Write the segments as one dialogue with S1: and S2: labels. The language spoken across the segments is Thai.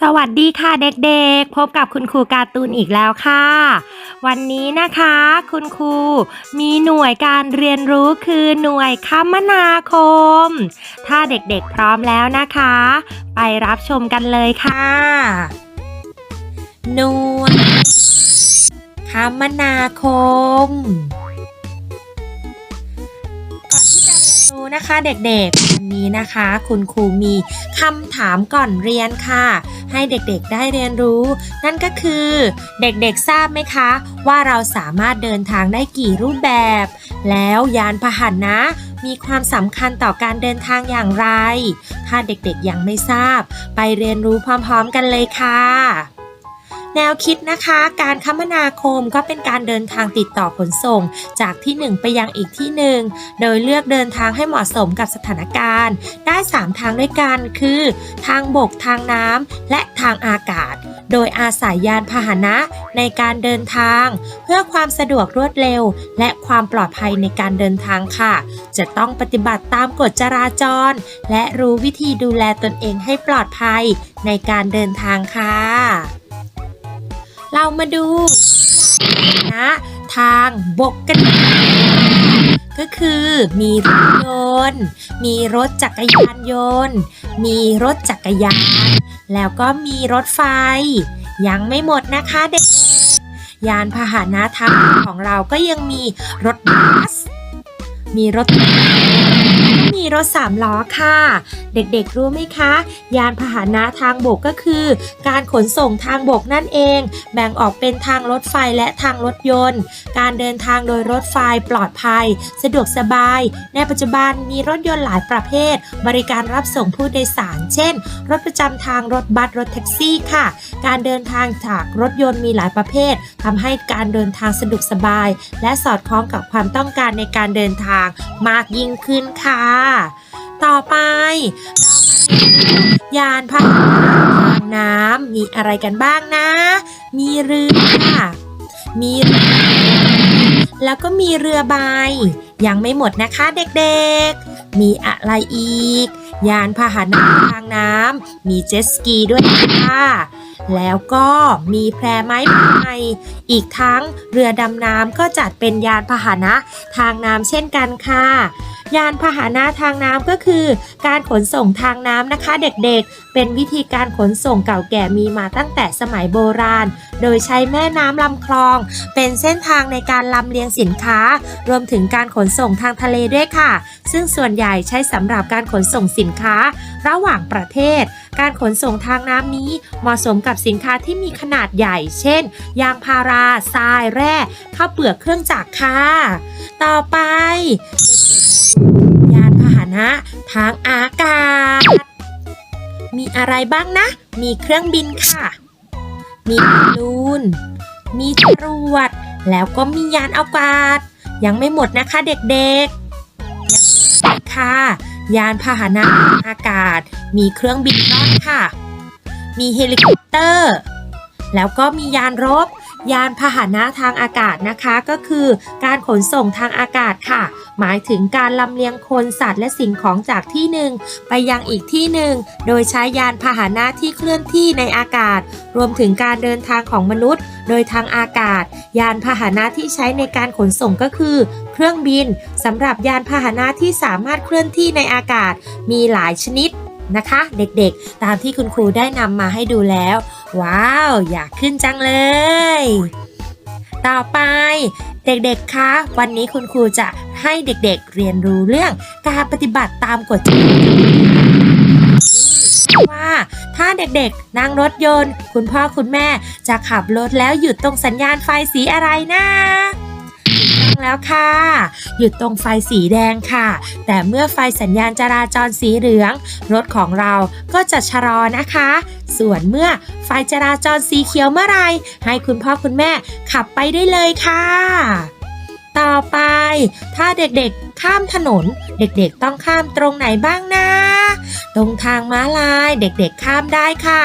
S1: สวัสดีค่ะเด็กๆ พบกับคุณครูการ์ตูนอีกแล้วค่ะ วันนี้นะคะ คุณครูมีหน่วยการเรียนรู้คือหน่วยคมนาคม ถ้าเด็กๆพร้อมแล้วนะคะ ไปรับชมกันเลยค่ะ หน่วยคมนาคม นะคะเด็กๆวันนี้นะคะ คุณครูมีคำถามก่อนเรียนค่ะ ให้เด็กๆได้เรียนรู้ นั่นก็คือเด็กๆทราบไหมคะ ว่าเราสามารถเดินทางได้กี่รูปแบบ แล้วยานพาหนะมีความสำคัญต่อการเดินทางอย่างไร ถ้าเด็กๆยังไม่ทราบ ไปเรียนรู้พร้อมๆกันเลยค่ะ แนวคิดนะคะ การคมนาคมก็เป็นการเดินทางติดต่อขนส่ง จากที่หนึ่งไปยังอีกที่หนึ่งโดยเลือกเดินทางให้เหมาะสมกับสถานการณ์ ได้ 3 ทางด้วยกันคือ ทางบกทางน้ำและทางอากาศ โดยอาศัยยานพาหนะในการเดินทาง เพื่อความสะดวกรวดเร็ว และความปลอดภัยในการเดินทางค่ะ จะต้องปฏิบัติตามกฎจราจร และรู้วิธีดูแลตนเองให้ปลอดภัยในการเดินทางค่ะ เรามาดูนะทางบกกัน ก็คือมีรถยนต์ มีรถจักรยานยนต์ มีรถจักรยาน แล้วก็มีรถไฟ ยังไม่หมดนะคะเด็กๆยานพาหนะทางของเราก็ยังมีรถบัส มีรถมีรถสามล้อค่ะ เด็กๆ รู้ไหมคะ ยานพาหนะทางบกก็คือ การขนส่งทางบกนั่นเอง แบ่งออกเป็นทางรถไฟและทางรถยนต์ การเดินทางโดยรถไฟปลอดภัย สะดวกสบาย ในปัจจุบันมีรถยนต์หลายประเภท บริการรับส่งผู้โดยสาร เช่น รถประจำทางรถบัสรถแท็กซี่ค่ะ การเดินทางจากรถยนต์มีหลายประเภททำให้การเดินทางสะดวกสบาย และสอดคล้องกับความต้องการในการเดินทางมากยิ่งขึ้นค่ะ ต่อไปยานพาหนะทางน้ำมีอะไรกันบ้างนะ มีเรือ มีเรือแล้วก็มีเรือใบ ยังไม่หมดนะคะเด็กๆ มีอะไรอีก ยานพาหนะทางน้ำมีเจ็ตสกีด้วยค่ะแล้วก็มีแพรไม้พายอีกทั้งเรือดำน้ำก็จัดเป็นยานพาหนะทางน้ำเช่นกันค่ะ ยานพาหนะทางน้ำก็คือ การขนส่งทางน้ำนะคะ เด็กๆ เป็นวิธีการขนส่งเก่าแก่มีมาตั้งแต่สมัยโบราณ โดยใช้แม่น้ำลำคลอง เป็นเส้นทางในการลำเลียงสินค้า รวมถึงการขนส่งทางทะเลด้วยค่ะ ซึ่งส่วนใหญ่ใช้สำหรับการขนส่งสินค้า ระหว่างประเทศ การขนส่งทางน้ำนี้เหมาะสมกับสินค้าที่มีขนาดใหญ่ เช่น ยางพาราทรายแร่ข้าวเปลือกเครื่องจักรค่ะ ต่อไป ยานพาหนะทางอากาศ มีอะไรบ้างนะ มีเครื่องบินค่ะ มีบอลลูน มีจรวด แล้วก็มียานอวกาศ ยังไม่หมดนะคะเด็กๆ ยังมีค่ะ ยานพาหนะทางอากาศ มีเครื่องบินร่อนค่ะ มีเฮลิคอปเตอร์ แล้วก็มียานรบ ยานพาหนะทางอากาศนะคะ ก็คือการขนส่งทางอากาศค่ะ หมายถึงการลำเลียงคนสัตว์และสิ่งของจากที่หนึ่งไปยังอีกที่หนึ่งโดยใช้ยานพาหนะที่เคลื่อนที่ในอากาศ รวมถึงการเดินทางของมนุษย์ โดยทางอากาศ ยานพาหนะที่ใช้ในการขนส่งก็คือ เครื่องบินสำหรับยานพาหนะที่สามารถเคลื่อนที่ในอากาศ มีหลายชนิดนะคะ เด็กๆ ตามที่คุณครูได้นำมาให้ดูแล้ว ว้าว อยากขึ้นจังเลย ต่อไปเด็กๆ คะ วันนี้คุณครูจะให้เด็กๆ เรียนรู้เรื่องการปฏิบัติตามกฎจราจรว่าถ้าเด็กๆ นั่งรถยนต์ คุณพ่อคุณแม่จะขับรถแล้วหยุดตรงสัญญาณไฟสีอะไรนะถูกต้อง แล้วค่ะ หยุดตรงไฟสีแดงค่ะ แต่เมื่อไฟสัญญาณจราจรสีเหลือง รถของเราก็จะชะลอนะคะ ส่วนเมื่อไฟจราจรสีเขียวเมื่อไรให้คุณพ่อคุณแม่ขับไปได้เลยค่ะ ต่อไป ถ้าเด็กๆข้ามถนน เด็กๆต้องข้ามตรงไหนบ้างนะตรงทางม้าลายเด็กๆข้ามได้ค่ะ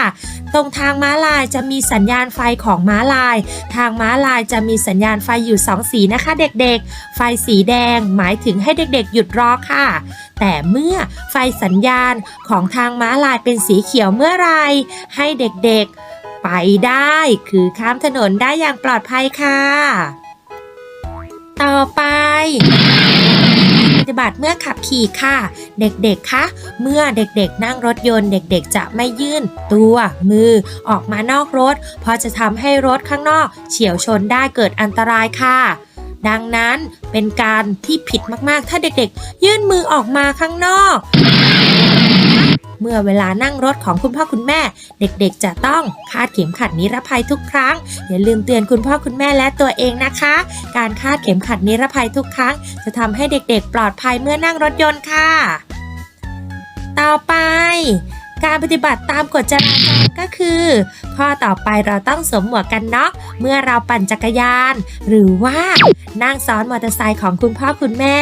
S1: ตรงทางม้าลายจะมีสัญญาณไฟของม้าลาย ทางม้าลายจะมีสัญญาณไฟอยู่สองสีนะคะ เด็กๆ ไฟสีแดงหมายถึงให้เด็กๆ หยุดรอค่ะ แต่เมื่อไฟสัญญาณของทางม้าลายเป็นสีเขียวเมื่อไรให้เด็กๆ ไปได้ คือข้ามถนนได้อย่างปลอดภัยค่ะ ต่อไป ปฏิบัติเมื่อขับขี่ค่ะ เด็กๆคะเมื่อเด็กๆ นั่งรถยนต์เด็กๆ จะไม่ยื่น ตัวมือออกมานอกรถ เพราะจะทำให้รถข้างนอก เฉียวชนได้เกิดอันตรายค่ะดังนั้นเป็นการที่ผิดมากๆ ถ้าเด็กๆ ยื่นมือออกมาข้างนอก เมื่อเวลานั่งรถของคุณพ่อคุณแม่ เด็กๆ จะต้องคาดเข็มขัดนิรภัยทุกครั้ง อย่าลืมเตือนคุณพ่อคุณแม่และตัวเองนะคะ การคาดเข็มขัดนิรภัยทุกครั้ง จะทำให้เด็กๆ ปลอดภัยเมื่อนั่งรถยนต์ค่ะ ต่อไป การปฏิบัติตามกฎจราจรก็คือ ข้อต่อไปเราต้องสวมหมวกกันน็อกเมื่อเราปั่นจักรยาน หรือว่านั่งซ้อนมอเตอร์ไซค์ของคุณพ่อคุณแม่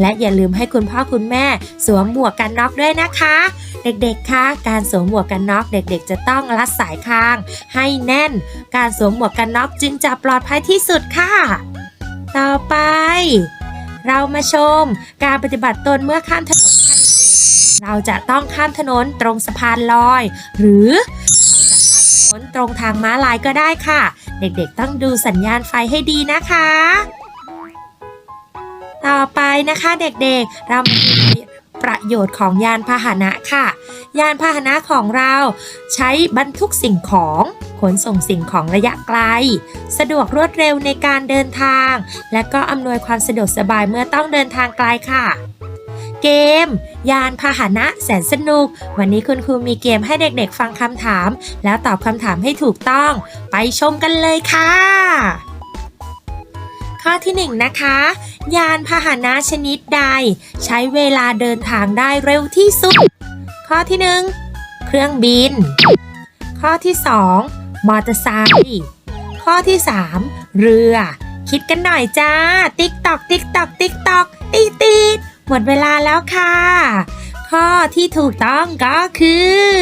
S1: และอย่าลืมให้คุณพ่อคุณแม่ สวมหมวกกันน็อกด้วยนะคะ เด็กๆคะการสวมหมวกกันน็อกเด็กๆ จะต้องรัดสายคาง ให้แน่น การสวมหมวกกันน็อกจึงจะปลอดภัยที่สุดค่ะ ต่อไป เรามาชม การปฏิบัติตนเมื่อข้ามถนน เราจะต้องข้ามถนนตรงสะพานลอย หรือเราจะข้ามถนนตรงทางม้าลายก็ได้ค่ะ เด็กๆต้องดูสัญญาณไฟให้ดีนะคะ ต่อไปนะคะเด็กๆ เรามาดูประโยชน์ของยานพาหนะค่ะ ยานพาหนะของเราใช้บรรทุกสิ่งของขนส่งสิ่งของระยะไกล สะดวกรวดเร็วในการเดินทาง และก็อำนวยความสะดวกสบายเมื่อต้องเดินทางไกลค่ะ เกม ยานพาหนะแสนสนุก วันนี้คุณครูมีเกมให้เด็กๆฟังคำถาม แล้วตอบคำถามให้ถูกต้อง ไปชมกันเลยค่ะ ข้อที่หนึ่งนะคะ ยานพาหนะชนิดใด ใช้เวลาเดินทางได้เร็วที่สุด ข้อที่หนึ่งเครื่องบิน ข้อที่สองมอเตอร์ไซค์ข้อที่สามเรือ คิดกันหน่อยจ้า ติ๊กตอกติ๊กตอกติ๊กตอกตีดตีด หมดเวลาแล้วค่ะ ข้อที่ถูกต้องก็คือ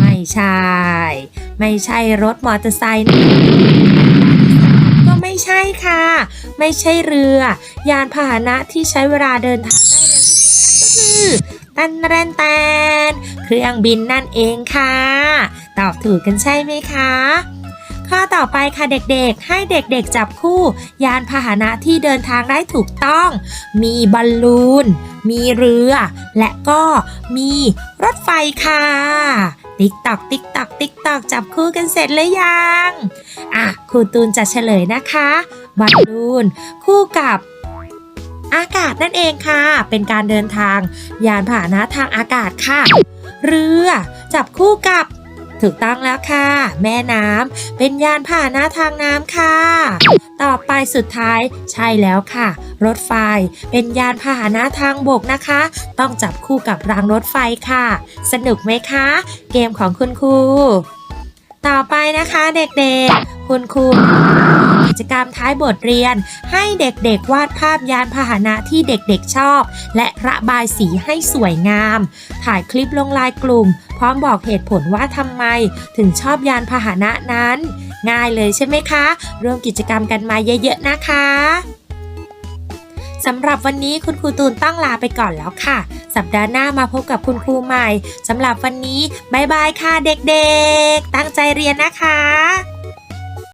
S1: ไม่ใช่ ไม่ใช่รถมอเตอร์ไซค์นะก็ไม่ใช่ค่ะ ไม่ใช่เรือ ยานพาหนะที่ใช้เวลาเดินทางได้เร็วที่สุดก็คือตันแรนแตนเครื่องบินนั่นเองค่ะ ตอบถูกกันใช่ไหมคะ ข้อต่อไปค่ะเด็กๆ ให้เด็กๆจับคู่ ยานพาหนะที่เดินทางได้ถูกต้อง มีบอลลูน มีเรือ และก็มีรถไฟค่ะ ติ๊กตอกติ๊กตอกติ๊กตอกจับคู่กันเสร็จหรือยัง อะครูตูนจะเฉลยนะคะบอลลูน คู่กับอากาศนั่นเองค่ะ เป็นการเดินทาง ยานพาหนะทางอากาศค่ะ เรือจับคู่กับ ถูกต้องแล้วค่ะ แม่น้ำเป็นยานพาหนะทางน้ำค่ะ ต่อไปสุดท้ายใช่แล้วค่ะ รถไฟเป็นยานพาหนะทางบกนะคะ ต้องจับคู่กับรางรถไฟค่ะ สนุกไหมคะ เกมของคุณครู ต่อไปนะคะเด็กๆ คุณครู กิจกรรมท้ายบทเรียน ให้เด็กๆวาดภาพยานพาหนะที่เด็กๆชอบ และระบายสีให้สวยงาม ถ่ายคลิปลงไลน์กลุ่ม พร้อมบอกเหตุผลว่าทำไม ถึงชอบยานพาหนะนั้น ง่ายเลยใช่ไหมคะ ร่วมกิจกรรมกันมาเยอะๆนะคะสำหรับวันนี้คุณครูตูนต้องลาไปก่อนแล้วค่ะ สัปดาห์หน้ามาพบกับคุณครูใหม่ สำหรับวันนี้บายบายค่ะเด็กๆ ตั้งใจเรียนนะคะ